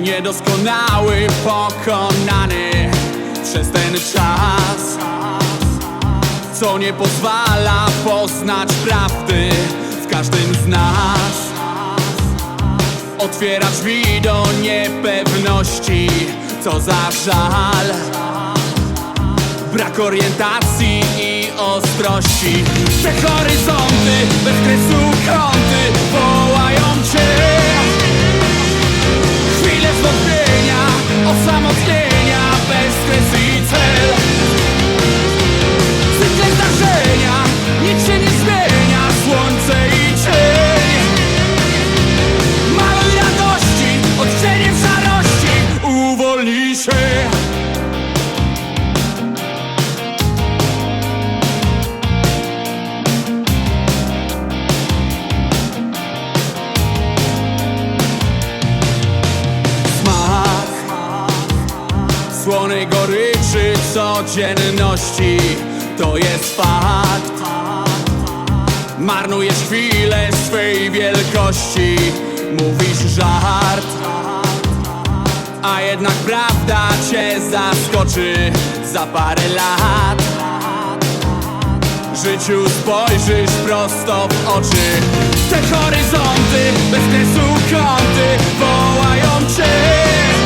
niedoskonały, pokonany przez ten czas. Co nie pozwala poznać prawdy w każdym z nas. Otwiera drzwi do niepewności, co za żal. Brak orientacji i ostrości. Te horyzonty, bez kresu kąty wołają Goryczy codzienności To jest fakt. Marnujesz chwilę swej wielkości Mówisz żart. A jednak prawda cię zaskoczy Za parę lat. Życiu spojrzysz prosto w oczy. Te horyzonty bez kresu kąty wołają cię